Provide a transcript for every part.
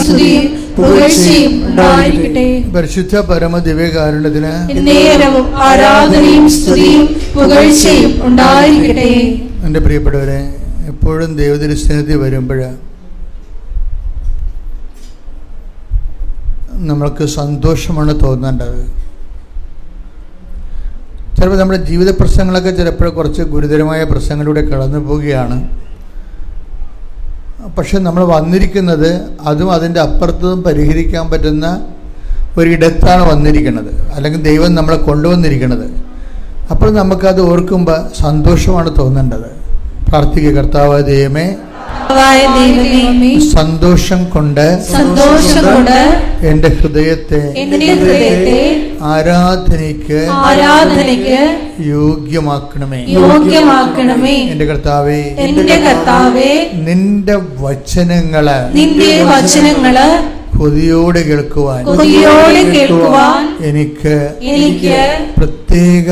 സ്തുതിയും പുകഴ്ചയും ഉണ്ടായിരിക്കട്ടെ. പരിശുദ്ധ പരമദിവ്യകാരുണ്യത്തിന് എന്നേരവും ആരാധനയും സ്തുതിയും പുകഴ്ചയും ഉണ്ടായിരിക്കട്ടെ. എന്റെ പ്രിയപ്പെട്ടവരെ എപ്പോഴും ദൈവദർശനത്തിൽ വരുമ്പോൾ നമ്മൾക്ക് സന്തോഷമാണ് തോന്നേണ്ടത്. ചിലപ്പോൾ നമ്മുടെ ജീവിത പ്രശ്നങ്ങളൊക്കെ ചിലപ്പോൾ കുറച്ച് ഗുരുതരമായ പ്രശ്നങ്ങളിലൂടെ കടന്നു പോവുകയാണ് പക്ഷെ നമ്മൾ വന്നിരിക്കുന്നത് അതും അതിന്റെ അപ്പുറത്തും പരിഹരിക്കാൻ പറ്റുന്ന ഒരിടത്താണ് വന്നിരിക്കുന്നത്. അല്ലെങ്കിൽ ദൈവം നമ്മളെ കൊണ്ടുവന്നിരിക്കുന്നത്. അപ്പോൾ നമുക്കത് ഓർക്കുമ്പോൾ സന്തോഷമാണ് തോന്നേണ്ടത്. പ്രാർത്ഥിക്കുക കർത്താവ് ദൈവമേ സന്തോഷം കൊണ്ട് സന്തോഷം കൊണ്ട് എന്റെ ഹൃദയത്തെ എന്റെ ഹൃദയത്തെ ആരാധനയ്ക്ക് ആരാധനയ്ക്ക് യോഗ്യമാക്കണമേ. യോഗ്യമാക്കണമേ. എന്റെ കർത്താവേ എന്റെ കർത്താവേ നിന്റെ വചനങ്ങൾ നിന്റെ വചനങ്ങൾ കൊതിയോടെ കേൾക്കുവാൻ കൊതിയോടെ കേൾക്കുവാൻ എനിക്ക് എനിക്ക് പ്രത്യേക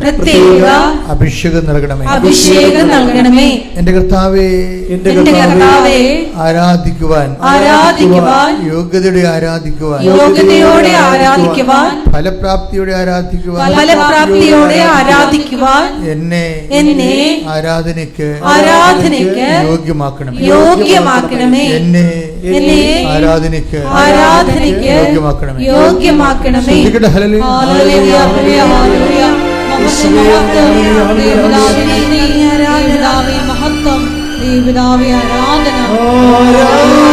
പ്രത്യേക അഭിഷേകം നൽകണമേ. അഭിഷേകം നൽകണമേ. എന്റെ കർത്താവേ എന്റെ കർത്താവേ ആരാധിക്കുവാൻ ആരാധിക്കുവാൻ യോഗ്യതയോടെ ആരാധിക്കുവാൻ യോഗ്യതയോടെ ആരാധിക്കുവാൻ ഫലപ്രാപ്തിയോടെ ആരാധിക്കുവാൻ ഫലപ്രാപ്തിയോടെ ആരാധിക്കുവാൻ എന്നെ എന്നെ ആരാധനയ്ക്ക് ആരാധനയ്ക്ക് യോഗ്യമാക്കണമേ. യോഗ്യമാക്കണമേ. എന്നെ എന്നെ ആരാധനയ്ക്ക് ആരാധനയ്ക്ക് യോഗ്യമാക്കണമേ. യോഗ്യമാക്കണമേ. Hallelujah, hallelujah, hallelujah. മഹത്വം, ദേവപിതാവേ, ആരാധന. ആരാധന.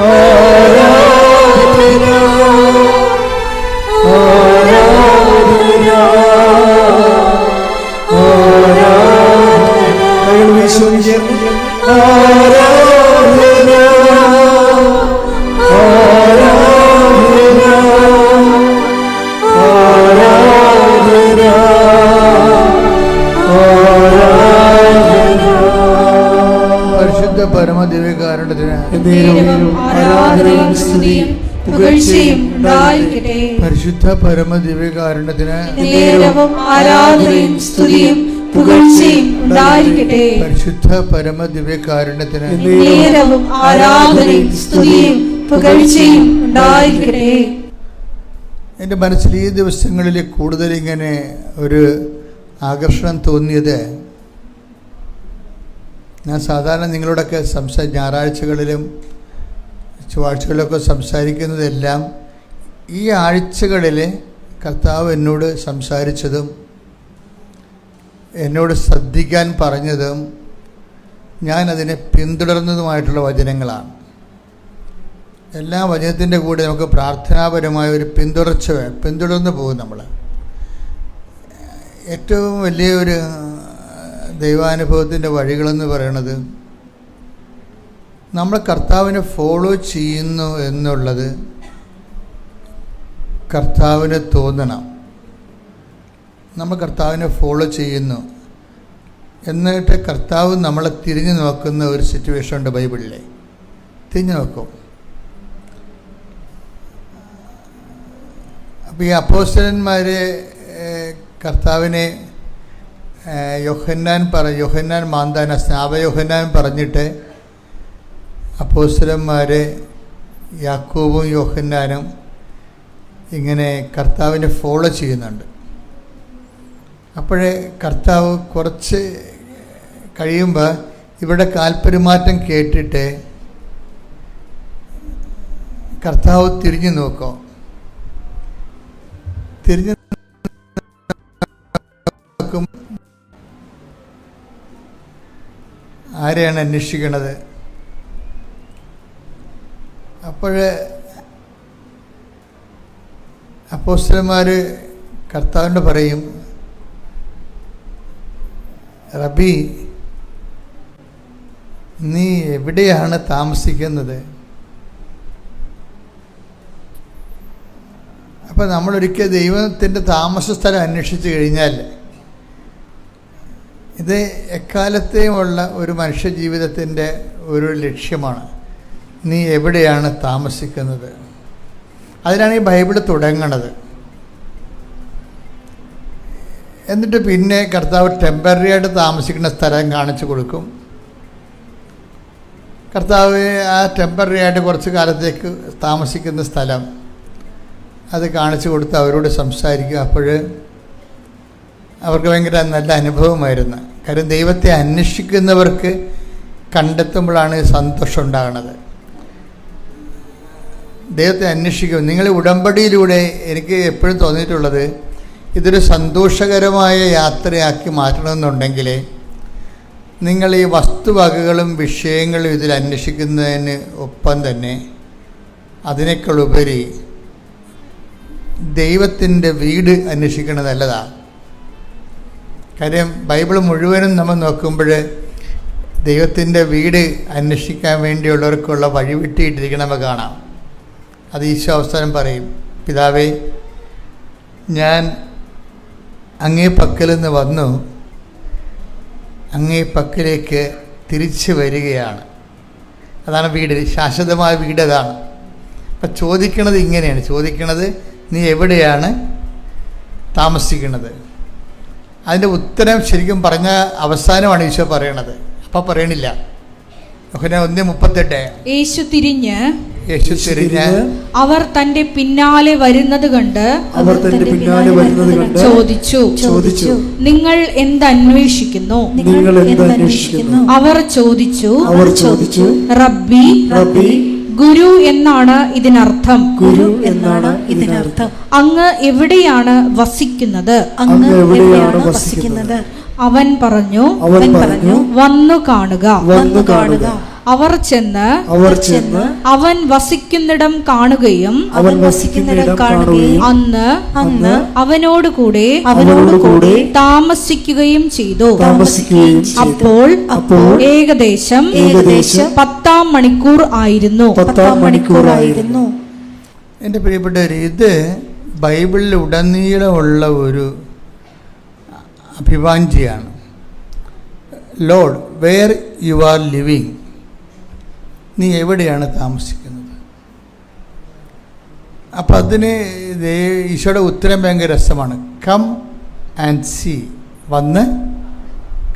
ആരാധന ആരാധന ആരാധന. പരമദിവ്യകാരണത്തിന് ദൈവം ആരാധനയും സ്തുതിയും പുകഴ്ചയും ഉണ്ടായിരിക്കട്ടെ. പരിശുദ്ധ പരമദിവ്യകാരണത്തിന് ആരാധനയും സ്തുതിയും പുകഴ്ചയും ഉണ്ടായിരിക്കട്ടെ. പരിശുദ്ധ പരമദിവ്യകാരുണ്യത്തിന് നേരവും ആരാധനയും സ്തുതിയും പുകഴ്ചയും ഉണ്ടായിരിക്കട്ടെ. എന്റെ മനസ്സിൽ ഈ ദിവസങ്ങളിൽ കൂടുതൽ ഇങ്ങനെ ഒരു ആകർഷണം തോന്നിയത് ഞാൻ സാധാരണ നിങ്ങളോടൊക്കെ സംസാ ഞായറാഴ്ചകളിലും ചൊവ്വാഴ്ചകളിലൊക്കെ സംസാരിക്കുന്നതെല്ലാം ഈ ആഴ്ചകളിൽ കർത്താവ് എന്നോട് സംസാരിച്ചതും എന്നോട് ശ്രദ്ധിക്കാൻ പറഞ്ഞതും അതിനെ പിന്തുടർന്നതുമായിട്ടുള്ള വചനങ്ങളാണ്. എല്ലാ വചനത്തിന്റെ കൂടെ നമുക്ക് പ്രാർത്ഥനാപരമായ ഒരു പിന്തുടർച്ച പിന്തുടർന്ന് പോകും നമ്മൾ ഏറ്റവും വലിയൊരു ദൈവാനുഭവത്തിന്റെ വഴികളെന്ന് പറയണത് നമ്മൾ കർത്താവിനെ ഫോളോ ചെയ്യുന്നു എന്നുള്ളത് കർത്താവിനെ തോന്നണം. നമ്മൾ കർത്താവിനെ ഫോളോ ചെയ്യുന്നു. എന്നിട്ട് കർത്താവ് നമ്മളെ തിരിഞ്ഞു നോക്കുന്ന ഒരു സിറ്റുവേഷൻ ഉണ്ട് ബൈബിളിലെ. തിരിഞ്ഞു നോക്കും. അപ്പോൾ ഈ അപ്പോസ്റ്റലന്മാരെ കർത്താവിനെ യോഹന്നാൻ പറ യോഹന്നാൻ മാന്താന സ്നാപ യോഹന്നാൻ പറഞ്ഞിട്ട് അപ്പോസ്റ്റലന്മാരെ യാക്കോബും യോഹന്നാനും ഇങ്ങനെ കർത്താവിനെ ഫോളോ ചെയ്യുന്നുണ്ട്. അപ്പോഴേ കർത്താവ് കുറച്ച് കഴിയുമ്പോൾ ഇവിടെ കാൽപെരുമാറ്റം കേട്ടിട്ട് കർത്താവ് തിരിഞ്ഞു നോക്കോ. തിരിഞ്ഞു നോക്കും ആരെയാണ് അന്വേഷിക്കണത്? അപ്പോൾ അപ്പോസ്റ്റന്മാർ കർത്താവിന്റെ പറയും റബി നീ എവിടെയാണ് താമസിക്കുന്നത്? അപ്പം നമ്മളൊരിക്കൽ ദൈവത്തിന്റെ താമസ സ്ഥലം അന്വേഷിച്ച് കഴിഞ്ഞാൽ ഇത് എക്കാലത്തെയുമുള്ള ഒരു മനുഷ്യ ജീവിതത്തിന്റെ ഒരു ലക്ഷ്യമാണ്. നീ എവിടെയാണ് താമസിക്കുന്നത്? അതിനാണ് ഈ ബൈബിൾ തുടങ്ങണത്. എന്നിട്ട് പിന്നെ കർത്താവ് ടെമ്പററി ആയിട്ട് താമസിക്കുന്ന സ്ഥലം കാണിച്ചു കൊടുക്കും. കർത്താവ് ആ ടെമ്പററി ആയിട്ട് കുറച്ച് കാലത്തേക്ക് താമസിക്കുന്ന സ്ഥലം അത് കാണിച്ചു കൊടുത്ത് അവരോട് സംസാരിക്കും അപ്പോൾ അവർക്ക് ഭയങ്കര നല്ല അനുഭവമായിരുന്നു. കാര്യം ദൈവത്തെ അന്വേഷിക്കുന്നവർക്ക് കണ്ടെത്തുമ്പോഴാണ് സന്തോഷം ഉണ്ടാകുന്നത്. ദൈവത്തെ അന്വേഷിക്കും. നിങ്ങൾ ഉടമ്പടിയിലൂടെ എനിക്ക് എപ്പോഴും തോന്നിയിട്ടുള്ളത് ഇതൊരു സന്തോഷകരമായ യാത്രയാക്കി മാറ്റണമെന്നുണ്ടെങ്കിൽ നിങ്ങൾ ഈ വസ്തുവകകളും വിഷയങ്ങളും ഇതിൽ അന്വേഷിക്കുന്നതിന് ഒപ്പം തന്നെ അതിനേക്കാളുപരി ദൈവത്തിന്റെ വീട് അന്വേഷിക്കുന്നത് നല്ലതാണ്. കാര്യം ബൈബിൾ മുഴുവനും നമ്മൾ നോക്കുമ്പോൾ ദൈവത്തിന്റെ വീട് അന്വേഷിക്കാൻ വേണ്ടിയുള്ളവർക്കുള്ള വഴി വിട്ടിയിട്ടിരിക്കണം നമുക്ക് കാണാം. അത് ഈശോ അവസാനം പറയും പിതാവേ ഞാൻ അങ്ങേ പക്കൽ നിന്ന് വന്നു. അങ്ങേ പക്കലേക്ക് തിരിച്ചു വരികയാണ്. അതാണ് വീട് ശാശ്വതമായ വീട് അതാണ്. അപ്പം ചോദിക്കണത് ഇങ്ങനെയാണ്. ചോദിക്കണത് നീ എവിടെയാണ് താമസിക്കുന്നത്? അതിന്റെ ഉത്തരം ശരിക്കും പറഞ്ഞ അവസാനമാണ് ഈശോ പറയണത്. അപ്പം പറയണില്ല. ഒന്നേ മുപ്പത്തെട്ട്. യേശു തിരിഞ്ഞ് യേശു തിരിഞ്ഞ് അവർ തന്റെ പിന്നാലെ വരുന്നത് കണ്ട് അവർ തന്റെ പിന്നാലെ വരുന്നത് കണ്ട് ചോദിച്ചു. ചോദിച്ചു. നിങ്ങൾ എന്തന്വേഷിക്കുന്നു? നിങ്ങൾ എന്ത് അന്വേഷിക്കുന്നു അവർ ചോദിച്ചു. അവർ ചോദിച്ചു. റബ്ബി റബ്ബി ഗുരു എന്നാണ് ഇതിനർത്ഥം. ഗുരു എന്നാണ് ഇതിനർത്ഥം. അങ്ങ് എവിടെയാണ് വസിക്കുന്നത്? അങ്ങ് എവിടെയാണ് വസിക്കുന്നത്? അവൻ പറഞ്ഞു അവൻ പറഞ്ഞു വന്നു കാണുക. വന്നു കാണുക. അവർ ചെന്ന് അവർ ചെന്ന് അവൻ വസിക്കുന്നിടം കാണുകയും അവൻ വസിക്കുന്നിടം കാണുകയും അന്ന് അന്ന് അവനോട് കൂടെ അവനോട് കൂടെ താമസിക്കുകയും ചെയ്തു. താമസിക്കുകയും അപ്പോൾ അപ്പോൾ ഏകദേശം ഏകദേശം പത്താം മണിക്കൂർ ആയിരുന്നു. പത്താം മണിക്കൂറായിരുന്നു എന്റെ പ്രിയപ്പെട്ടവർ ഇത് ബൈബിളിൽ ഉടനീളമുള്ള ഒരു അഭിവാഞ്ചിയാണ് Lord where you are living നീ എവിടെയാണ് താമസിക്കുന്നത്? അപ്പം അതിന് ഈശോയുടെ ഉത്തരം ഭയങ്കര രസമാണ്. Come and see. വന്ന്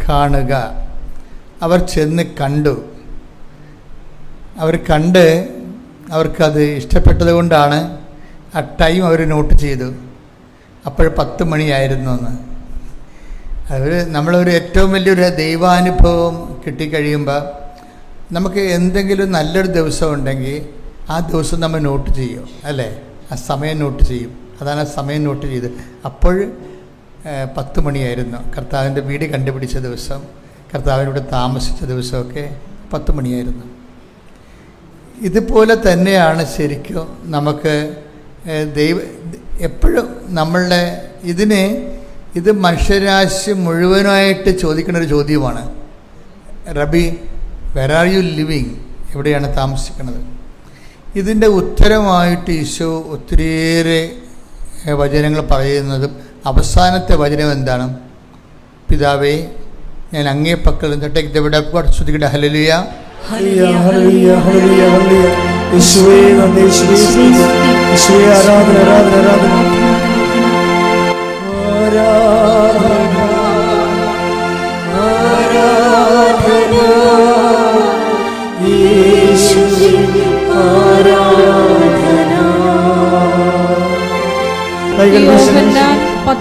കാണുക. അവർ ചെന്ന് കണ്ടു. അവർ കണ്ട് അവർക്കത് ഇഷ്ടപ്പെട്ടത് കൊണ്ടാണ് ആ ടൈം അവർ നോട്ട് ചെയ്തു. അപ്പോൾ പത്ത് മണിയായിരുന്നു എന്ന് അവർ നമ്മളൊരു ഏറ്റവും വലിയൊരു ദൈവാനുഭവം കിട്ടിക്കഴിയുമ്പോൾ നമുക്ക് എന്തെങ്കിലും നല്ലൊരു ദിവസം ഉണ്ടെങ്കിൽ ആ ദിവസം നമ്മൾ നോട്ട് ചെയ്യും അല്ലേ? ആ സമയം നോട്ട് ചെയ്യും. അതാണ് ആ സമയം നോട്ട് ചെയ്ത്. അപ്പോൾ പത്ത് മണിയായിരുന്നു. കർത്താവിന്റെ വീട് കണ്ടുപിടിച്ച ദിവസം കർത്താവിനോട് താമസിച്ച ദിവസമൊക്കെ പത്ത് മണിയായിരുന്നു. ഇതുപോലെ തന്നെയാണ് ശരിക്കും നമുക്ക് ദൈവ എപ്പോഴും നമ്മളുടെ ഇതിനെ ഇത് മനുഷ്യരാശി മുഴുവനായിട്ട് ചോദിക്കുന്ന ഒരു ചോദ്യമാണ്. റബി വെർ ആർ യു ലിവിങ് എവിടെയാണ് താമസിക്കുന്നത്? ഇതിന്റെ ഉത്തരമായിട്ട് ഈശോ ഒത്തിരിയേറെ വചനങ്ങൾ പറയുന്നതും അവസാനത്തെ വചനം എന്താണ്? പിതാവേ ഞാൻ അങ്ങേ പക്കൽ ടേക്ക് ദ ശ്രുതിക്കട്ടെ ഹലലിയ ആരാധന ആരാധന ആരാധന. ആരാധന.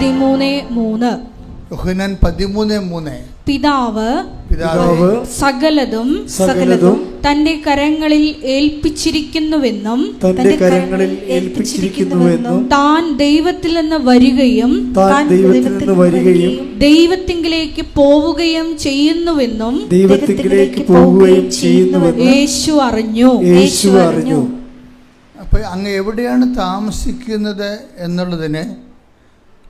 പതിമൂന്ന് മൂന്ന്. യോഹനാൻ പതിമൂന്ന് മൂന്ന്. പിതാവ് പിതാവ് സകലതും സകലതും തന്റെ കരങ്ങളിൽ ഏൽപ്പിച്ചിരിക്കുന്നുവെന്നും തന്റെ കരങ്ങളിൽ ഏൽപ്പിച്ചിരിക്കുന്നുവെന്നും താൻ ദൈവത്തിൽ നിന്ന് വരികയും താൻ ദൈവത്തിൽ നിന്ന് വരികയും ദൈവത്തിങ്കിലേക്ക് പോവുകയും ചെയ്യുന്നുവെന്നും ദൈവത്തിങ്കിലേക്ക് പോവുകയും ചെയ്യുന്നുവെന്നും യേശു അറിഞ്ഞു. യേശു അറിഞ്ഞു. അപ്പൊ അങ്ങ് എവിടെയാണ് താമസിക്കുന്നത് എന്നുള്ളതിന്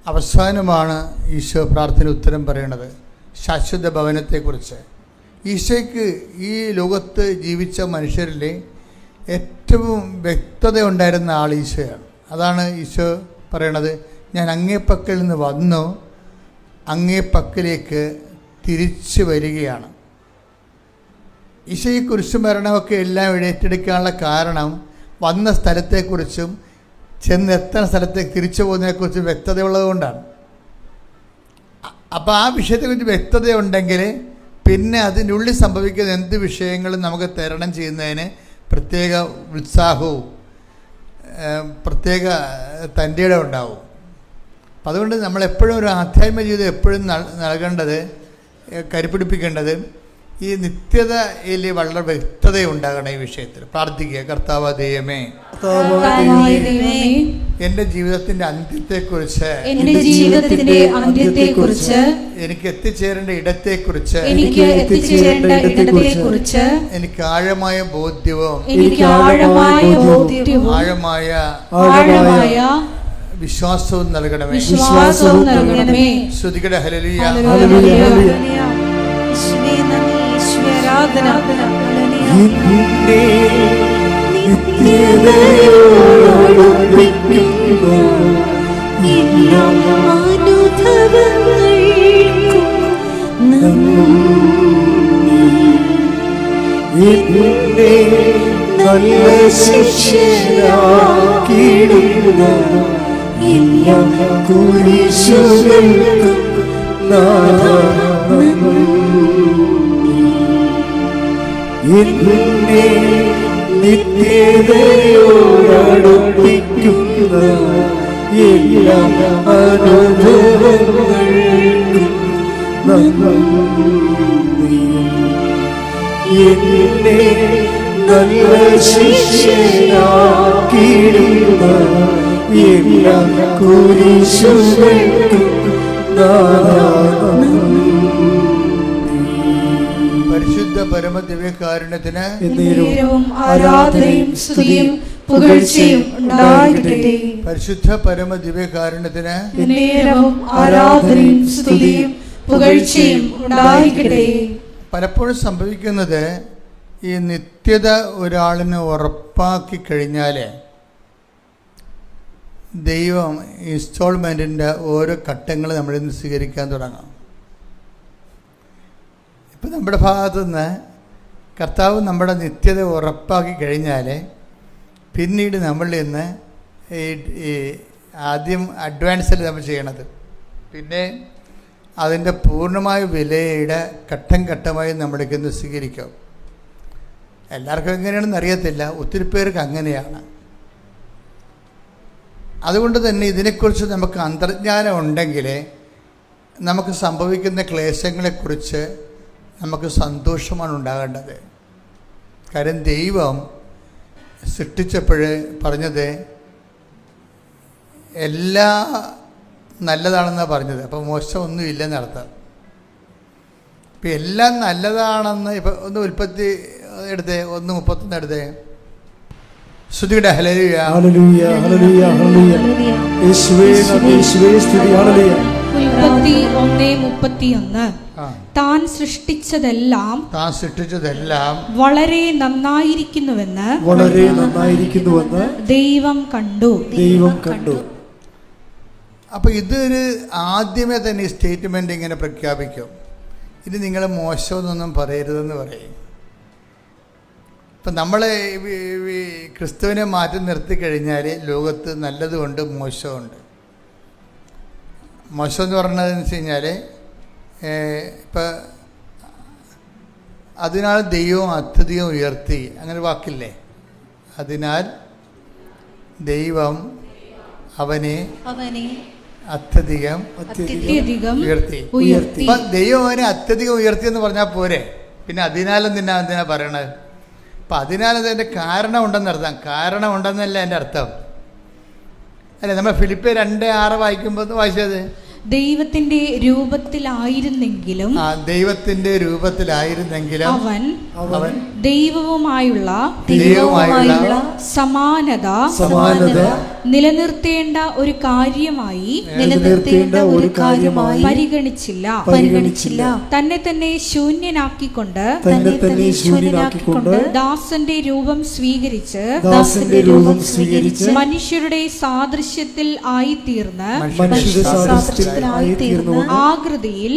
അവസാനമാണ് ഈശോ പ്രാർത്ഥന ഉത്തരം പറയണത്. ശാശ്വത ഭവനത്തെക്കുറിച്ച്. ഈശോയ്ക്ക് ഈ ലോകത്ത് ജീവിച്ച മനുഷ്യരിൽ ഏറ്റവും വ്യക്തത ഉണ്ടായിരുന്ന ആൾ ഈശോയാണ്. അതാണ് ഈശോ പറയണത്. ഞാൻ അങ്ങേപ്പക്കൽ നിന്ന് വന്നു അങ്ങേപ്പക്കലേക്ക് തിരിച്ചു വരികയാണ്. ഈശോ ഈ എല്ലാം ഏറ്റെടുക്കാനുള്ള കാരണം വന്ന സ്ഥലത്തെക്കുറിച്ചും ചെന്നെത്തുന്ന സ്ഥലത്തേക്ക് തിരിച്ചു പോകുന്നതിനെക്കുറിച്ചും വ്യക്തതയുള്ളത് കൊണ്ടാണ് അപ്പോൾ ആ വിഷയത്തെക്കുറിച്ച് വ്യക്തത ഉണ്ടെങ്കിൽ പിന്നെ അതിന്റെ ഉള്ളിൽ സംഭവിക്കുന്ന എന്ത് വിഷയങ്ങളും നമുക്ക് തരണം ചെയ്യുന്നതിന് പ്രത്യേക ഉത്സാഹവും പ്രത്യേക തന്റെ ഉണ്ടാവും. അപ്പം അതുകൊണ്ട് നമ്മളെപ്പോഴും ഒരു ആധ്യാത്മിക ജീവിതം എപ്പോഴും നൽ- നൽകേണ്ടത് കരുപിടിപ്പിക്കേണ്ടത് ഈ നിത്യതയിൽ വളരെ വ്യക്തത ഉണ്ടാകണം ഈ വിഷയത്തിൽ. പ്രാർത്ഥിക്കുക കർത്താവ് ദൈവമേ എന്റെ ജീവിതത്തിന്റെ അന്ത്യത്തെക്കുറിച്ച് എന്റെ ജീവിതത്തിന്റെ അന്ത്യത്തെക്കുറിച്ച് എനിക്ക് എത്തിച്ചേരേണ്ട ഇടത്തെക്കുറിച്ച് എനിക്ക് എത്തിച്ചേരേണ്ട ഇടത്തെക്കുറിച്ച് എനിക്ക് ആഴമായ ബോധ്യവും എനിക്ക് ആഴമായ ബോധ്യവും ആഴമായ ആഴമായ വിശ്വാസവും നൽകണമേ. വിശ്വാസവും നൽകണമേ. ശ്രുതികട ഹലലിയ ഹല്ലേലൂയ. ആരാധന. നല്ല ശിക്ഷയാക്കിയിടുന്ന എല്ലാ കുരിശുകൾക്കും നാഥാ എന്നെ നിത്യതയോടടുപ്പിക്കുന്ന എല്ലാ അനുഭവങ്ങൾക്കും എന്നെ നല്ല ശിക്ഷയാക്കിയിടുന്ന എല്ലാ കുരിശുകൾക്കും നാഥാ പരിശുദ്ധ പരമ ദിവ്യകാരുണ്യത്തിന് ആരാധനയും സ്തുതിയും പുകഴ്ചയും ഉണ്ടായിരിക്കട്ടെ പരിശുദ്ധ പരമ ദിവ്യകാരുണ്യത്തിന് ആരാധനയും സ്തുതിയും പുകഴ്ചയും ഉണ്ടായിരിക്കട്ടെ പലപ്പോഴും സംഭവിക്കുന്നത് ഈ നിത്യത ഒരാളിന് ഉറപ്പാക്കി കഴിഞ്ഞാൽ ദൈവം ഇൻസ്റ്റോൾമെന്റിന്റെ ഓരോ ഘട്ടങ്ങൾ നമ്മളിൽ നിന്ന് സ്വീകരിക്കാൻ തുടങ്ങും. ഇപ്പം നമ്മുടെ ഭാഗത്തു നിന്ന് കർത്താവ് നമ്മുടെ നിത്യത ഉറപ്പാക്കി കഴിഞ്ഞാൽ പിന്നീട് നമ്മൾ നിന്ന് ഈ ആദ്യം അഡ്വാൻസിൽ നമ്മൾ ചെയ്യണത്. പിന്നെ അതിന്റെ പൂർണമായ വിലയുടെ ഘട്ടം ഘട്ടമായി നമ്മൾക്ക് ഇന്ന് സ്വീകരിക്കും. എല്ലാവർക്കും എങ്ങനെയാണെന്ന് അറിയത്തില്ല. ഒത്തിരി പേർക്ക് അങ്ങനെയാണ്. അതുകൊണ്ട് തന്നെ ഇതിനെക്കുറിച്ച് നമുക്ക് അന്തർജ്ഞാനം ഉണ്ടെങ്കിൽ നമുക്ക് സംഭവിക്കുന്ന ക്ലേശങ്ങളെക്കുറിച്ച് നമുക്ക് സന്തോഷമാണ് ഉണ്ടാകേണ്ടത്. കാര്യം ദൈവം സൃഷ്ടിച്ചപ്പോൾ പറഞ്ഞത് എല്ലാ നല്ലതാണെന്നാണ് പറഞ്ഞത്. അപ്പോൾ മോശം മോശമൊന്നും ഇല്ലെന്നർത്ഥം ഇപ്പം എല്ലാം നല്ലതാണെന്ന് ഇപ്പം ഒന്ന് ഉൽപ്പത്തി എടുത്തേ ഒന്ന് മുപ്പത്തൊന്ന് എടുത്തേ. ശ്രുതിയുടെ ഹലരിയ ഹല്ലേലൂയ ഹല്ലേലൂയ ഹല്ലേലൂയ. യേശുവേ യേശുവേ സ്തുതി. ഹല്ലേലൂയ. ഉൽപ്പത്തി ഒന്നേ മുപ്പത്തിയൊന്ന്. ആ. താൻ സൃഷ്ടിച്ചതെല്ലാം താൻ സൃഷ്ടിച്ചതെല്ലാം വളരെ നന്നായിരിക്കുന്നുവെന്ന് വളരെ നന്നായിരിക്കുന്നുവെന്ന് ദൈവം കണ്ടു. ദൈവം കണ്ടു. അപ്പോൾ ഇതൊരു ആദ്യമേ തന്നെ സ്റ്റേറ്റ്മെന്റ് ഇങ്ങനെ പ്രഖ്യാപിക്കും. ഇത് നിങ്ങൾ മോശമെന്നൊന്നും പറയരുതെന്ന് പറയും. ഇപ്പം നമ്മളെ ക്രിസ്തുവിനെ മാറ്റി നിർത്തി കഴിഞ്ഞാൽ ലോകത്ത് നല്ലതുകൊണ്ട് മോശമുണ്ട്. മോശം എന്ന് പറഞ്ഞതെന്ന് വെച്ച് കഴിഞ്ഞാൽ ഇപ്പം അതിനാൽ ദൈവം അത്യധികം ഉയർത്തി അങ്ങനെ വാക്കില്ലേ? അതിനാൽ ദൈവം അവനെ അവനെ അത്യധികം ഉയർത്തി. ഉയർത്തി. ദൈവം അവനെ അത്യധികം ഉയർത്തി എന്ന് പറഞ്ഞാൽ പോരെ? പിന്നെ അതിനാലും നിന്നെ എന്തിനാ പറയണത്? അപ്പം അതിനാൽ അതിന്റെ കാരണം ഉണ്ടെന്ന് അർത്ഥം. കാരണം ഉണ്ടെന്നല്ല എന്റെ അർത്ഥം. അല്ലേ? നമ്മൾ ഫിലിപ്പ് രണ്ട് ആറ് വായിക്കുമ്പോൾ വായിച്ചത്? ദൈവത്തിന്റെ രൂപത്തിലായിരുന്നെങ്കിലും ദൈവത്തിന്റെ രൂപത്തിലായിരുന്നെങ്കിലും അവൻ അവൻ ദൈവവുമായുള്ള ദൈവവുമായുള്ള സമാനത സമാനത നിലനിർത്തേണ്ട ഒരു കാര്യമായി നിലനിർത്തേണ്ട ഒരു കാര്യമായി പരിഗണിച്ചില്ല. പരിഗണിച്ചില്ല. തന്നെ തന്നെ ശൂന്യനാക്കിക്കൊണ്ട് തന്നെ തന്നെ ശൂന്യനാക്കിക്കൊണ്ട് ദാസന്റെ രൂപം സ്വീകരിച്ച് ദാസന്റെ രൂപം സ്വീകരിച്ച് മനുഷ്യരുടെ സാദൃശ്യത്തിൽ ആയിത്തീർന്ന് മനുഷ്യരുടെ സാദൃശ്യത്തിലായി തീർന്നു ആകൃതിയിൽ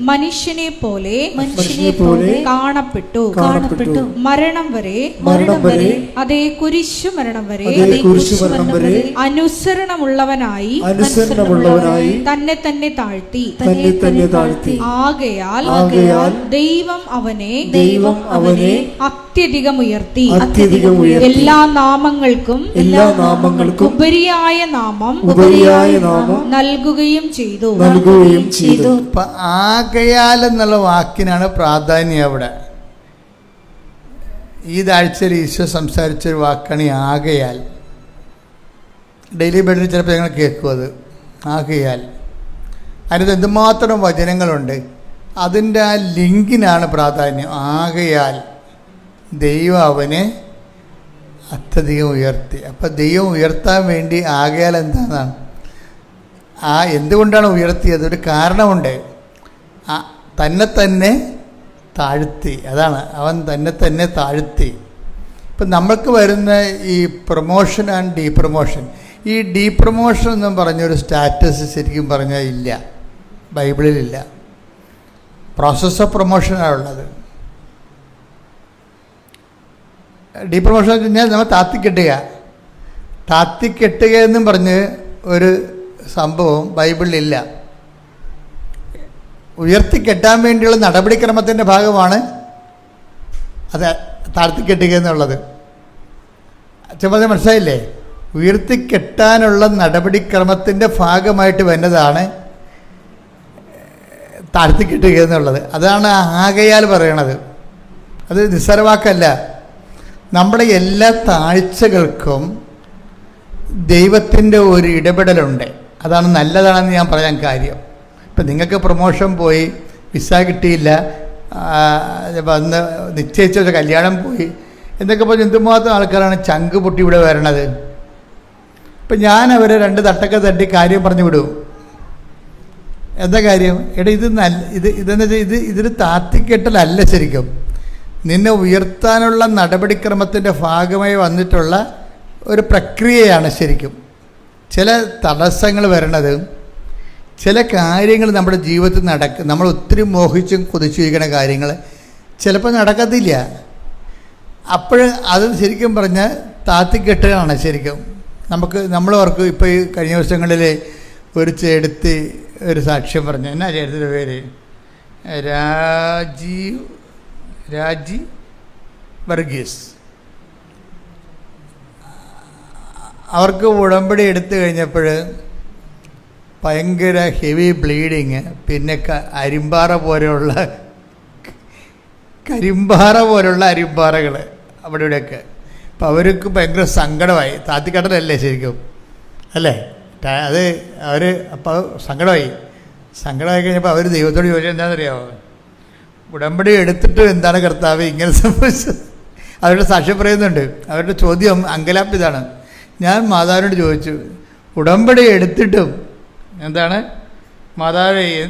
മനുഷ്യനെ പോലെ മനുഷ്യനെ പോലെ കാണപ്പെട്ടു. കാണപ്പെട്ടു. മരണം വരെ മരണം വരെ അതേ കുരിശു മരണം വരെ അതേ കുരിശു മരണം വരെ അനുസരണമുള്ളവനായി അനുസരണമുള്ളവനായി തന്നെ തന്നെ താഴ്ത്തി. തന്നെ തന്നെ താഴ്ത്തി. ആകയാൽ ആകയാൽ ദൈവം അവനെ ദൈവം അവനെ അത്യധികം ഉയർത്തി. അത്യധികം ഉയർത്തി. എല്ലാ നാമങ്ങൾക്കും എല്ലാ നാമങ്ങൾക്കും ഉപരിയായ നാമം ഉപരിയായ നാമം നൽകുകയും ചെയ്തു. നൽകുകയും ചെയ്തു. ഇപ്പൊ ആകയാൽ എന്നുള്ള വാക്കിനാണ് പ്രാധാന്യം അവിടെ. ഈ താഴ്ചയിൽ ഈശോ സംസാരിച്ചൊരു വാക്കാണ് ആകയാൽ. ഡെയിലി ബെഡിൽ ചിലപ്പോൾ ഞങ്ങൾ കേൾക്കും അത്. ആകയാൽ. അതിനകത്ത് എന്തുമാത്രം വചനങ്ങളുണ്ട്. അതിന്റെ ആ ലിങ്കിനാണ് പ്രാധാന്യം. ആകയാൽ. ദൈവം അവനെ അത്യധികം ഉയർത്തി. അപ്പം ദൈവം ഉയർത്താൻ വേണ്ടി ആകയാൽ എന്താണ് ആ എന്തുകൊണ്ടാണ് ഉയർത്തിയത്? ഒരു കാരണമുണ്ട്. ആ തന്നെ തന്നെ താഴ്ത്തി. അതാണ്. അവൻ തന്നെ തന്നെ താഴ്ത്തി. ഇപ്പം നമ്മൾക്ക് വരുന്ന ഈ പ്രൊമോഷൻ ആൻഡ് ഡീ പ്രൊമോഷൻ ഈ ഡീ പ്രൊമോഷൻ എന്നും പറഞ്ഞൊരു സ്റ്റാറ്റസ് ശരിക്കും പറഞ്ഞാൽ ഇല്ല. ബൈബിളിലില്ല. പ്രോസസ് ഓഫ് പ്രൊമോഷനാണ് ഉള്ളത് ഡീ പ്രൊമോഷൻ എന്ന് കഴിഞ്ഞാൽ നമ്മൾ താത്തിക്കെട്ടുക താത്തിക്കെട്ടുക എന്നും പറഞ്ഞ് ഒരു സംഭവം ബൈബിളിലില്ല ഉയർത്തിക്കെട്ടാൻ വേണ്ടിയുള്ള നടപടിക്രമത്തിന്റെ ഭാഗമാണ് അത് താഴ്ത്തിക്കെട്ടുക എന്നുള്ളത്. ചുമതല മനസ്സിലായില്ലേ? ഉയർത്തിക്കെട്ടാനുള്ള നടപടിക്രമത്തിന്റെ ഭാഗമായിട്ട് വന്നതാണ് താഴ്ത്തിക്കെട്ടുക എന്നുള്ളത്. അതാണ് ആകയാൽ പറയണത്. അത് നിസ്സാരവാക്കല്ല. നമ്മുടെ എല്ലാ താഴ്ചകൾക്കും ദൈവത്തിന്റെ ഒരു ഇടപെടലുണ്ട്. അതാണ് നല്ലതാണെന്ന് ഞാൻ പറയാൻ കാര്യം. ഇപ്പം നിങ്ങൾക്ക് പ്രൊമോഷൻ പോയി വിസ കിട്ടിയില്ല വന്ന് നിശ്ചയിച്ച കല്യാണം പോയി എന്നൊക്കെ പറഞ്ഞ് എന്തുമാത്രം ആൾക്കാരാണ് ചങ്ക് പൊട്ടി ഇവിടെ വരണത്? ഇപ്പം ഞാൻ അവരെ രണ്ട് തട്ടൊക്കെ തട്ടി കാര്യം പറഞ്ഞു വിടും. എന്താ കാര്യം? എടാ ഇത് നല്ല ഇത് ഇതെന്ന് വെച്ചാൽ ഇത് ഇതിന് താത്തിക്കെട്ടലല്ല ശരിക്കും. നിന്നെ ഉയർത്താനുള്ള നടപടിക്രമത്തിന്റെ ഭാഗമായി വന്നിട്ടുള്ള ഒരു പ്രക്രിയയാണ് ശരിക്കും. ചില തടസ്സങ്ങൾ വരണത് ചില കാര്യങ്ങൾ നമ്മുടെ ജീവിതത്തിൽ നടക്കും നമ്മൾ ഒത്തിരി മോഹിച്ചും കൊതിച്ചിരിക്കുന്ന കാര്യങ്ങൾ ചിലപ്പോൾ നടക്കത്തില്ല. അപ്പോൾ അത് ശരിക്കും പറഞ്ഞാൽ താത്തിക്കെട്ടുകയാണ് ശരിക്കും. നമുക്ക് നമ്മൾ ഓർക്കും ഇപ്പോൾ ഈ കഴിഞ്ഞ ദിവസങ്ങളിൽ ഒരു ചേടുത്ത് ഒരു സാക്ഷ്യം പറഞ്ഞു. എന്നാ ചേട്ടത്തിന്റെ പേര്? രാജീവ് രാജി വർഗീസ്. അവർക്ക് ഉടമ്പടി എടുത്തു കഴിഞ്ഞപ്പോൾ ഭയങ്കര ഹെവി ബ്ലീഡിങ് പിന്നെ അരിമ്പാറ പോലെയുള്ള കരിമ്പാറ പോലുള്ള അരിമ്പാറകൾ അവിടെ ഇവിടെയൊക്കെ അപ്പം അവർക്ക് ഭയങ്കര സങ്കടമായി. താത്തിക്കടലല്ലേ ശരിക്കും? അല്ലേ? അത് അവർ അപ്പോൾ സങ്കടമായി. സങ്കടമായി കഴിഞ്ഞപ്പോൾ അവർ ദൈവത്തോട് ചോദിച്ചത് എന്താണെന്നറിയാമോ ഉടമ്പടി എടുത്തിട്ട് എന്താണ് കർത്താവ് ഇങ്ങനെ സംഭവിച്ചത്? അവരുടെ സാക്ഷ്യം പറയുന്നുണ്ട്. അവരുടെ ചോദ്യം അങ്കലാപ്പിതാണ്. ഞാൻ മാതാവിനോട് ചോദിച്ചു ഉടമ്പടി എടുത്തിട്ടും എന്താണ്? മാതാവ്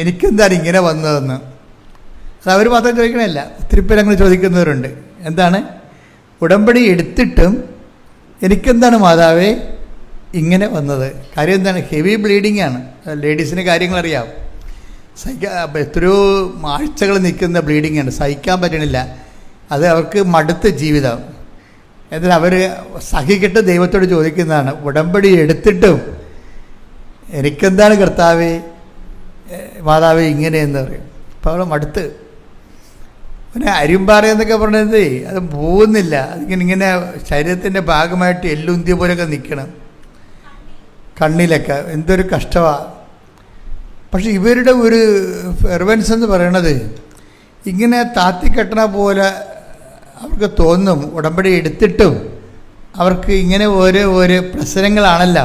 എനിക്കെന്താണ് ഇങ്ങനെ വന്നതെന്ന്? അത് അവർ മാത്രം ചോദിക്കണമല്ല ഒത്തിരി പേര് അങ്ങനെ ചോദിക്കുന്നവരുണ്ട്. എന്താണ്? ഉടമ്പടി എടുത്തിട്ടും എനിക്കെന്താണ് മാതാവേ ഇങ്ങനെ വന്നത്? കാര്യം എന്താണ്? ഹെവി ബ്ലീഡിംഗ് ആണ്. ലേഡീസിന് കാര്യങ്ങൾ അറിയാം സഹിക്കാൻ എത്രയോ ആഴ്ചകൾ നിൽക്കുന്ന ബ്ലീഡിംഗ് ആണ് സഹിക്കാൻ പറ്റണില്ല. അത് അവർക്ക് മടുത്ത ജീവിതം. എന്നാൽ അവർ സഹിക്കിട്ട് ദൈവത്തോട് ചോദിക്കുന്നതാണ് ഉടമ്പടി എടുത്തിട്ടും എനിക്കെന്താണ് കർത്താവ് മാതാവേ ഇങ്ങനെയെന്ന് പറയും. അപ്പോൾ അവൾ മടുത്ത്. പിന്നെ അരിമ്പാറ എന്നൊക്കെ പറഞ്ഞത് അത് പോകുന്നില്ല. അതിങ്ങനെ ഇങ്ങനെ ശരീരത്തിന്റെ ഭാഗമായിട്ട് എല്ലുന്തിയ പോലെയൊക്കെ നിൽക്കണം. കണ്ണിലൊക്കെ. എന്തൊരു കഷ്ടമാണ് പക്ഷെ ഇവരുടെ ഒരു ഫെർവൻസ് എന്ന് പറയണത് ഇങ്ങനെ താത്തിക്കെട്ടണ പോലെ അവർക്ക് തോന്നും ഉടമ്പടി എടുത്തിട്ടും അവർക്ക് ഇങ്ങനെ ഓരോ ഓരോ പ്രശ്നങ്ങളാണല്ല.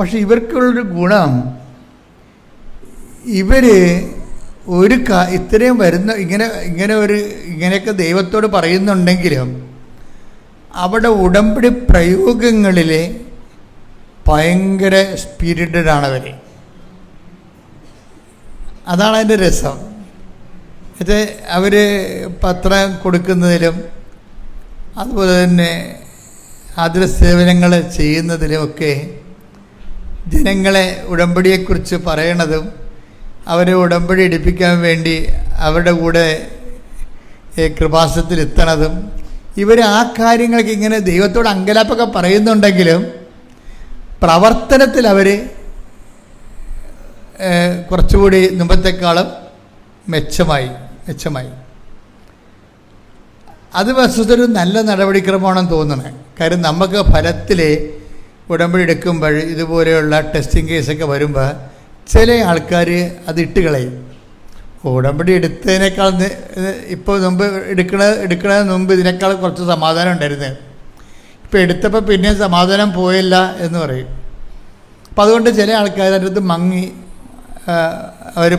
പക്ഷെ ഇവർക്കുള്ളൊരു ഗുണം ഇവർ ഒരു കാ ഇത്രയും വരുന്ന ഇങ്ങനെ ഇങ്ങനെ ഒരു ഇങ്ങനെയൊക്കെ ദൈവത്തോട് പറയുന്നുണ്ടെങ്കിലും അവിടെ ഉടമ്പടി പ്രയോഗങ്ങളിൽ ഭയങ്കര സ്പിരിറ്റഡ് ആണ് അവർ അതാണ് അതിന്റെ രസം. ഇത് അവർ പത്രം കൊടുക്കുന്നതിലും അതുപോലെ തന്നെ ആതുര സേവനങ്ങൾ ചെയ്യുന്നതിലുമൊക്കെ ജനങ്ങളെ ഉടമ്പടിയെക്കുറിച്ച് പറയണതും അവരെ ഉടമ്പടി എടുപ്പിക്കാൻ വേണ്ടി അവരുടെ കൂടെ കൃപാസത്തിലെത്തണതും ഇവർ ആ കാര്യങ്ങൾക്ക് ഇങ്ങനെ ദൈവത്തോട് അങ്കലാപ്പൊക്കെ പറയുന്നുണ്ടെങ്കിലും പ്രവർത്തനത്തിൽ അവർ കുറച്ചുകൂടി മുമ്പത്തെക്കാളും മെച്ചമായി മെച്ചമായി. അത് വസ്തുതൊരു നല്ല നടപടിക്രമമാണെന്ന് തോന്നണേ കാര്യം നമുക്ക് ഫലത്തിൽ ഉടമ്പടി എടുക്കുമ്പോൾ ഇതുപോലെയുള്ള ടെസ്റ്റിംഗ് കേസൊക്കെ വരുമ്പോൾ ചില ആൾക്കാർ അത് ഇട്ട് കളയും. ഉടമ്പടി എടുത്തതിനേക്കാൾ ഇപ്പോൾ മുമ്പ് എടുക്കണ എടുക്കണതിന് മുമ്പ് ഇതിനേക്കാൾ കുറച്ച് സമാധാനം ഉണ്ടായിരുന്നത് ഇപ്പോൾ എടുത്തപ്പോൾ പിന്നെ സമാധാനം പോയല്ല എന്ന് പറയും. അപ്പം അതുകൊണ്ട് ചില ആൾക്കാർ അതിന്റെ അടുത്ത് മങ്ങി അവർ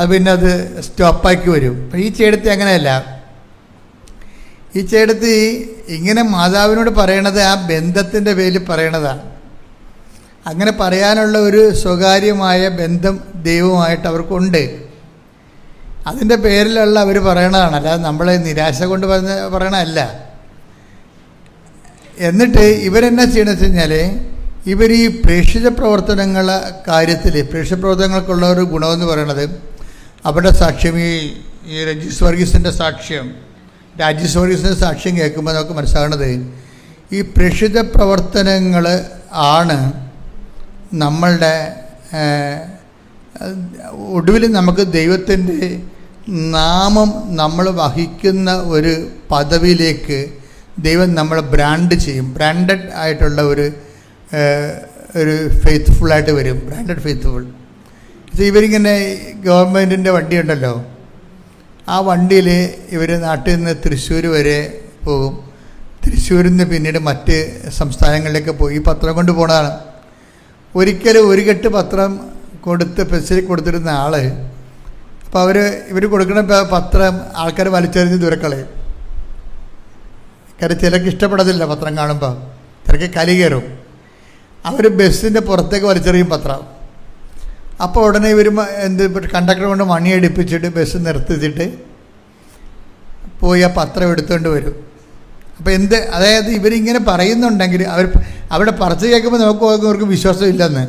അത് പിന്നെ അത് സ്റ്റോപ്പാക്കി വരും. ഈ ചേടത്തി അങ്ങനെയല്ല. ഈ ചേടത്തി ഇങ്ങനെ മാതാവിനോട് പറയണത് ആ ബന്ധത്തിന്റെ പേരിൽ പറയണതാണ്. അങ്ങനെ പറയാനുള്ള ഒരു സ്വകാര്യമായ ബന്ധം ദൈവമായിട്ട് അവർക്കുണ്ട്. അതിന്റെ പേരിലുള്ള അവർ പറയണതാണ്. അല്ലാതെ നമ്മളെ നിരാശ കൊണ്ട് പറഞ്ഞ പറയണതല്ല. എന്നിട്ട് ഇവരെന്നാ ചെയ്യണമെന്ന് വെച്ച് കഴിഞ്ഞാൽ ഇവർ ഈ പ്രേക്ഷിത പ്രവർത്തനങ്ങൾ കാര്യത്തിൽ പ്രേക്ഷിത പ്രവർത്തനങ്ങൾക്കുള്ള ഒരു ഗുണമെന്ന് പറയുന്നത് അവരുടെ സാക്ഷ്യം ഈ ഈ രഞ്ജിസ് വർഗീസിന്റെ സാക്ഷ്യം രാജീസ് വർഗീസിന്റെ സാക്ഷ്യം കേൾക്കുമ്പോൾ നമുക്ക് മനസ്സിലാകുന്നത് ഈ പ്രേക്ഷിത പ്രവർത്തനങ്ങൾ ആണ് നമ്മളുടെ ഒടുവിൽ നമുക്ക് ദൈവത്തിന്റെ നാമം നമ്മൾ വഹിക്കുന്ന ഒരു പദവിയിലേക്ക് ദൈവം നമ്മളെ ബ്രാൻഡ് ചെയ്യും. ബ്രാൻഡഡ് ആയിട്ടുള്ള ഒരു ഒരു ഫെയ്ത്ത്ഫുള്ളായിട്ട് വരും ബ്രാൻഡഡ് ഫെയ്ത്ത്ഫുൾ ഇത് ഇവരിങ്ങനെ ഗവൺമെന്റിന്റെ വണ്ടിയുണ്ടല്ലോ. ആ വണ്ടിയിൽ ഇവർ നാട്ടിൽ നിന്ന് തൃശ്ശൂർ വരെ പോകും. തൃശ്ശൂരിൽ നിന്ന് പിന്നീട് മറ്റ് സംസ്ഥാനങ്ങളിലേക്ക് പോയി. പത്രം കൊണ്ട് പോണതാണ്. ഒരിക്കലും ഒരു കെട്ട് പത്രം കൊടുത്ത് പെൻസിൽ കൊടുത്തിരുന്ന ആൾ അപ്പോൾ അവർ ഇവർ കൊടുക്കുന്ന പത്രം ആൾക്കാർ വലിച്ചെറിഞ്ഞ് ദൂരക്കളയും കാര്യം ചിലർക്ക് ഇഷ്ടപ്പെടത്തില്ല പത്രം കാണുമ്പോൾ ചിലർക്ക് കലി കയറും. അവർ ബസ്സിന്റെ പുറത്തേക്ക് വലിച്ചെറിയും പത്രം. അപ്പോൾ ഉടനെ ഇവർ എന്ത് കണ്ടക്ടർ കൊണ്ട് മണി അടുപ്പിച്ചിട്ട് ബസ് നിർത്തിച്ചിട്ട് പോയി ആ പത്രം എടുത്തുകൊണ്ട് വരും. അപ്പോൾ എന്ത് അതായത് ഇവരിങ്ങനെ പറയുന്നുണ്ടെങ്കിൽ അവർ അവിടെ പറച്ച് കേൾക്കുമ്പോൾ നമുക്ക് അവർക്ക് വിശ്വാസമില്ലെന്ന്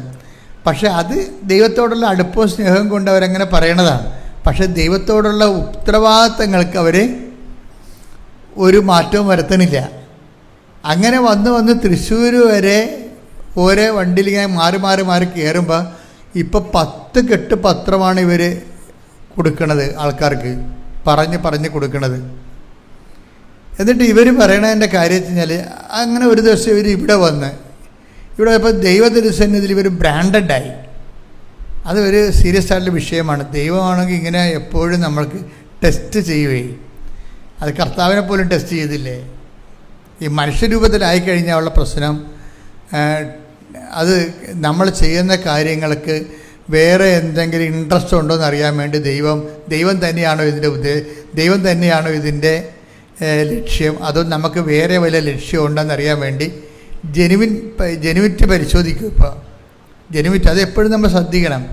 പക്ഷേ അത് ദൈവത്തോടുള്ള അടുപ്പവും സ്നേഹവും കൊണ്ട് അവരങ്ങനെ പറയണതാണ്. പക്ഷേ ദൈവത്തോടുള്ള ഉത്തരവാദിത്തങ്ങൾക്ക് അവർ ഒരു മാറ്റവും വരുത്തണില്ല. അങ്ങനെ വന്ന് വന്ന് തൃശ്ശൂർ വരെ ഓരോ വണ്ടിയിൽ ഇങ്ങനെ മാറി മാറി മാറി കയറുമ്പോൾ ഇപ്പോൾ പത്ത് കെട്ട് പത്രമാണ് ഇവർ കൊടുക്കണത് ആൾക്കാർക്ക്. പറഞ്ഞ് പറഞ്ഞ് കൊടുക്കണത്. എന്നിട്ട് ഇവർ പറയണതിന്റെ കാര്യം വെച്ച് കഴിഞ്ഞാൽ അങ്ങനെ ഒരു ദിവസം ഇവർ ഇവിടെ വന്ന് ഇവിടെ ഇപ്പോൾ ദൈവത്തിരുസന്നിധിയിൽ ഇവർ ബ്രാൻഡഡായി അത് ഒരു സീരിയസ് ആയിട്ടുള്ള വിഷയമാണ്. ദൈവമാണെങ്കിൽ ഇങ്ങനെ എപ്പോഴും നമ്മൾക്ക് ടെസ്റ്റ് ചെയ്യുകയും അത് കർത്താവിനെ പോലും ടെസ്റ്റ് ചെയ്തില്ലേ? ഈ മനുഷ്യരൂപത്തിലായി കഴിഞ്ഞാൽ ഉള്ള പ്രശ്നം അത് നമ്മൾ ചെയ്യുന്ന കാര്യങ്ങൾക്ക് വേറെ എന്തെങ്കിലും ഇൻട്രസ്റ്റ് ഉണ്ടോ എന്ന് അറിയാൻ വേണ്ടി ദൈവം ദൈവം തന്നെയാണോ ഇതിന്റെ ഉദ്ദേ ദൈവം തന്നെയാണോ ഇതിന്റെ ലക്ഷ്യം? അതോ നമുക്ക് വേറെ വല്ല ലക്ഷ്യം ഉണ്ടെന്ന് അറിയാൻ വേണ്ടി ജെനുവിൻ ജെനുവിറ്റ് പരിശോധിക്കും ഇപ്പോൾ ജെനുവിറ്റ് അത് എപ്പോഴും നമ്മൾ ശ്രദ്ധിക്കണം.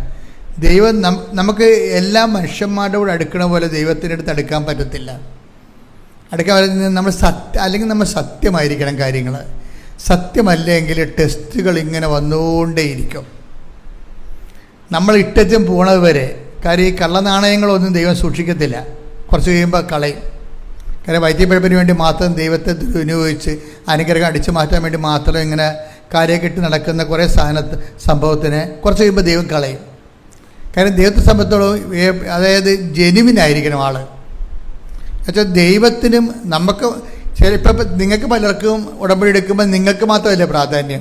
ദൈവം നമുക്ക് എല്ലാ മനുഷ്യന്മാരുടെ കൂടെ അടുക്കണ പോലെ ദൈവത്തിന്റെ അടുത്ത് അടുക്കാൻ പറ്റത്തില്ല. അടുക്കാൻ പറ്റുന്ന നമ്മൾ സത്യ അല്ലെങ്കിൽ നമ്മൾ സത്യമായിരിക്കണം കാര്യങ്ങൾ. സത്യമല്ലെങ്കിൽ ടെസ്റ്റുകൾ ഇങ്ങനെ വന്നുകൊണ്ടേയിരിക്കും. നമ്മൾ ഇട്ടച്ചും പോണത് വരെ കാര്യം ഈ കള്ളനാണയങ്ങളൊന്നും ദൈവം സൂക്ഷിക്കത്തില്ല. കുറച്ച് കഴിയുമ്പോൾ കളയും. കാര്യം വൈദ്യപ്പഴപ്പിന് വേണ്ടി മാത്രം ദൈവത്തെ ദുരുപയോഗിച്ച് അനുഗ്രഹം അടിച്ചു മാറ്റാൻ വേണ്ടി മാത്രം ഇങ്ങനെ കാര്യക്കെട്ട് നടക്കുന്ന കുറേ സാധനത്ത് സംഭവത്തിനെ കുറച്ച് കഴിയുമ്പോൾ ദൈവം കളയും. കാര്യം ദൈവത്തെ സംബന്ധിച്ചോളം അതായത് ജെനുവിനായിരിക്കണം ആൾ എന്നുവെച്ചാൽ ദൈവത്തിനും നമുക്ക് ചിലപ്പോൾ നിങ്ങൾക്ക് പലർക്കും ഉടമ്പടി എടുക്കുമ്പോൾ നിങ്ങൾക്ക് മാത്രമല്ലേ പ്രാധാന്യം?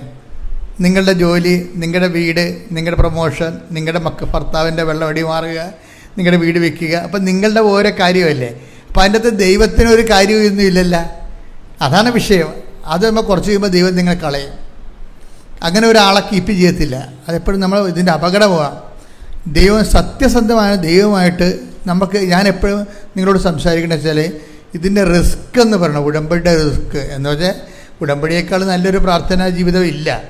നിങ്ങളുടെ ജോലി നിങ്ങളുടെ വീട് നിങ്ങളുടെ പ്രൊമോഷൻ നിങ്ങളുടെ മക്ക ഭർത്താവിന്റെ വെള്ളം അടി മാറുക നിങ്ങളുടെ വീട് വെക്കുക അപ്പം നിങ്ങളുടെ ഓരോ കാര്യമല്ലേ? അപ്പം അതിന്റെ അകത്ത് ദൈവത്തിന് ഒരു കാര്യമൊന്നും ഇല്ലല്ല. അതാണ് വിഷയം. അത് നമ്മൾ കുറച്ച് കഴിയുമ്പോൾ ദൈവം നിങ്ങളെ കളയും. അങ്ങനെ ഒരാളെ കീപ്പ് ചെയ്യത്തില്ല. അതെപ്പോഴും നമ്മൾ ഇതിന്റെ അപകടമാണ് ദൈവം സത്യസന്ധമായ ദൈവമായിട്ട് നമുക്ക് ഞാൻ എപ്പോഴും നിങ്ങളോട് സംസാരിക്കണമെന്ന് വെച്ചാൽ ഇതിന്റെ റിസ്ക് എന്ന് പറയണം. ഉടമ്പടിയുടെ റിസ്ക്. എന്ന് വെച്ചാൽ ഉടമ്പടിയേക്കാൾ നല്ലൊരു പ്രാർത്ഥനാ ജീവിതം ഇല്ല.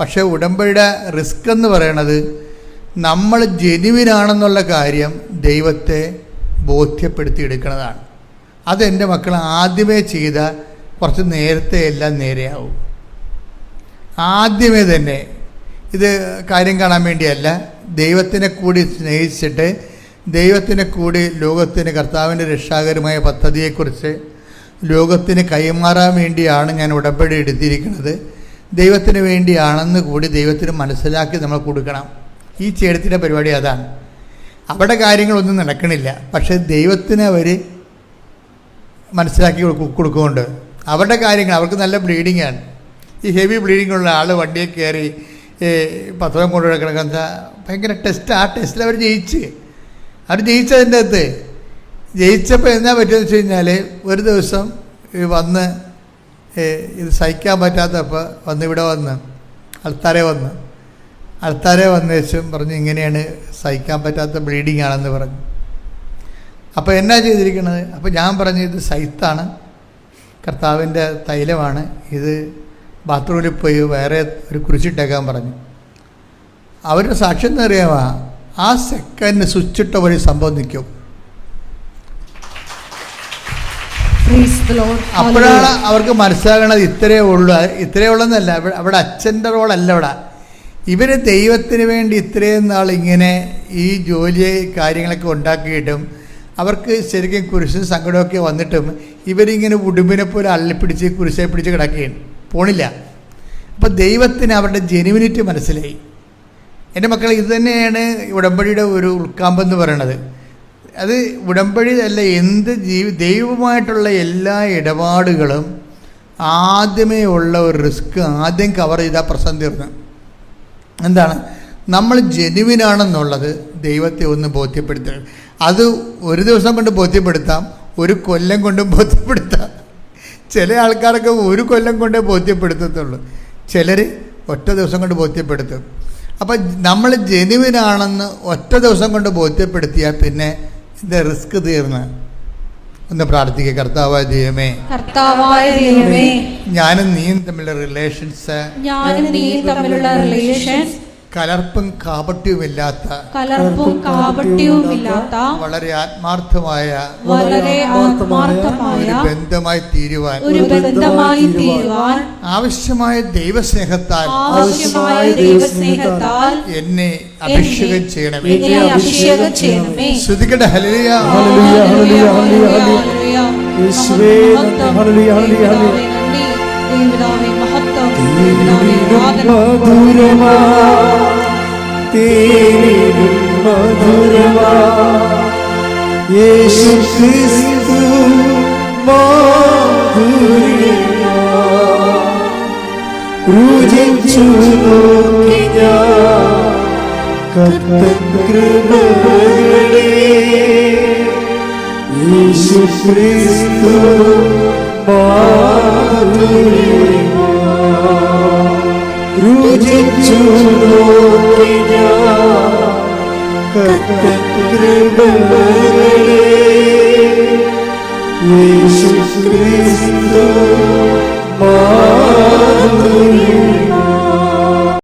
പക്ഷേ ഉടമ്പടിയുടെ റിസ്ക് എന്ന് പറയണത് നമ്മൾ ജെനുവിനാണെന്നുള്ള കാര്യം ദൈവത്തെ ബോധ്യപ്പെടുത്തിയെടുക്കുന്നതാണ് എടുക്കുന്നതാണ് അതെന്റെ മക്കൾ ആദ്യമേ ചെയ്ത കുറച്ച് നേരത്തെ എല്ലാം നേരെയാവും. ആദ്യമേ തന്നെ ഇത് കാര്യം കാണാൻ വേണ്ടിയല്ല ദൈവത്തിനെ കൂടി സ്നേഹിച്ചിട്ട് ദൈവത്തിനെ കൂടി ലോകത്തിന് കർത്താവിന്റെ രക്ഷാകരമായ പദ്ധതിയെക്കുറിച്ച് ലോകത്തിന് കൈമാറാൻ വേണ്ടിയാണ് ഞാൻ ഉടമ്പടി എടുത്തിരിക്കുന്നത്. ദൈവത്തിന് വേണ്ടിയാണെന്ന് കൂടി ദൈവത്തിന് മനസ്സിലാക്കി നമ്മൾ കൊടുക്കണം. ഈ ചേടത്തിന്റെ പരിപാടി അതാണ്. അവിടെ കാര്യങ്ങളൊന്നും നടക്കണില്ല. പക്ഷേ ദൈവത്തിന് അവർ മനസ്സിലാക്കി കൊടുക്കു- കൊടുക്കുന്നുണ്ട്. അവരുടെ കാര്യങ്ങൾ അവർക്ക് നല്ല ബ്ലീഡിംഗ് ആണ് ഈ ഹെവി ബ്ലീഡിംഗ് ഉള്ള ആൾ വണ്ടിയെ കയറി പത്രം കൊണ്ടുപോയി കൊണ്ട് കിടക്കുന്ന ഭയങ്കര ടെസ്റ്റ്. ആ ടെസ്റ്റിൽ അവർ ജയിച്ച്. അവർ ജയിച്ചതിന്റെ അകത്ത് ജയിച്ചപ്പോൾ എന്നാ പറ്റുമെന്ന് വെച്ച് കഴിഞ്ഞാൽ ഒരു ദിവസം വന്ന് ഇത് സഹിക്കാൻ പറ്റാത്തപ്പോൾ വന്ന് ഇവിടെ വന്ന് അൾത്താരെ വന്ന്. അൾത്താരെ വന്ന ശേഷം പറഞ്ഞു ഇങ്ങനെയാണ് സഹിക്കാൻ പറ്റാത്ത ബ്ലീഡിങ് ആണെന്ന് പറഞ്ഞു. അപ്പോൾ എന്നാ ചെയ്തിരിക്കുന്നത് അപ്പോൾ ഞാൻ പറഞ്ഞു ഇത് സൈത്താണ് കർത്താവിന്റെ തൈലമാണ്. ഇത് ബാത്റൂമിൽ പോയി വേറെ ഒരു കുരിശിട്ടേക്കാൻ പറഞ്ഞു. അവരുടെ സാക്ഷ്യം അറിയാമോ ആ സെക്കൻഡ് സ്വിച്ചിട്ട വഴി സംഭവം നിൽക്കും. അപ്പോഴാണ് അവർക്ക് മനസ്സിലാകണത് ഇത്രയേ ഉള്ളൂ. ഇത്രയേ ഉള്ളെന്നല്ല. അവിടെ- അവിടെ അച്ഛന്റെ റോളല്ല അവിടെ. ഇവർ ദൈവത്തിന് വേണ്ടി ഇത്രയും നാൾ ഇങ്ങനെ ഈ ജോലി കാര്യങ്ങളൊക്കെ ഉണ്ടാക്കിയിട്ടും അവർക്ക് ശരിക്കും കുരിശ് സങ്കടമൊക്കെ വന്നിട്ടും ഇവരിങ്ങനെ ഉടുമ്പിനെ പോലെ അള്ളിപ്പിടിച്ച് കുരിശെ പിടിച്ച് കിടക്കുകയാണ്. പോണില്ല. അപ്പോൾ ദൈവത്തിന് അവരുടെ ജെനുവിനിറ്റി മനസ്സിലായി. എന്റെ മക്കൾ ഇത് തന്നെയാണ് ഉടമ്പടിയുടെ ഒരു ഉൾക്കാമ്പ് എന്ന് പറയണത്. അത് ഉടമ്പടി അല്ല എന്ത് ജീവി ദൈവമായിട്ടുള്ള എല്ലാ ഇടപാടുകളും ആദ്യമേ ഉള്ള ഒരു റിസ്ക് ആദ്യം കവർ ചെയ്താൽ പ്രശ്നം തീർന്നു. എന്താണ്? നമ്മൾ ജെനുവിനാണെന്നുള്ളത് ദൈവത്തെ ഒന്ന് ബോധ്യപ്പെടുത്തുക അത് ഒരു ദിവസം കൊണ്ട് ബോധ്യപ്പെടുത്താം ഒരു കൊല്ലം കൊണ്ടും ബോധ്യപ്പെടുത്താം. ചില ആൾക്കാരൊക്കെ ഒരു കൊല്ലം കൊണ്ടേ ബോധ്യപ്പെടുത്തത്തുള്ളൂ. ചിലർ ഒറ്റ ദിവസം കൊണ്ട് ബോധ്യപ്പെടുത്തും. അപ്പം നമ്മൾ ജെനുവിനാണെന്ന് ഒറ്റ ദിവസം കൊണ്ട് ബോധ്യപ്പെടുത്തിയാൽ പിന്നെ ഇത് റിസ്ക് തീർന്ന്. ഒന്ന് പ്രാർത്ഥിക്കുക കർത്താവായ ദൈവമേ കർത്താവായ ദൈവമേ ഞാനും നീയും തമ്മിലുള്ള റിലേഷൻസ് ഞാനും നീയും തമ്മിലുള്ള റിലേഷൻസ് കലർപ്പും കാപട്യവുമില്ലാത്ത കലർപ്പും കാപട്യവുമില്ലാത്ത വളരെ ആത്മാർത്ഥമായ വളരെ ഒരു ആത്മാർത്ഥമായ ബന്ധമായി തീരുവാൻ ഒരു ബന്ധമായി തീരുവാൻ ആവശ്യമായ ദൈവസ്നേഹത്താൽ ആവശ്യമായ ദൈവസ്നേഹത്താൽ എന്നെ അഭിഷേകം ചെയ്യണമേ എന്നെ അഭിഷേകം ചെയ്യണമേ ശ്രുതികട ഹലിയ ഹല്ലേലൂയ, ഹല്ലേലൂയ, ഹല്ലേലൂയ, ഹല്ലേലൂയ. യേശുവേ, ഹല്ലേലൂയ, ഹല്ലേലൂയ. മധുരമാ തേനിലും മധുരമാ. യേശു ക്രിസ്തു രുചിച്ചു നോക്കി ഞാൻ കത്തൻ കൃപകളേ യേശു ക്രിസ്തു രുചിച്ചു നോക്കി ഞാൻ യേശു ക്രിസ്തു മാധുരി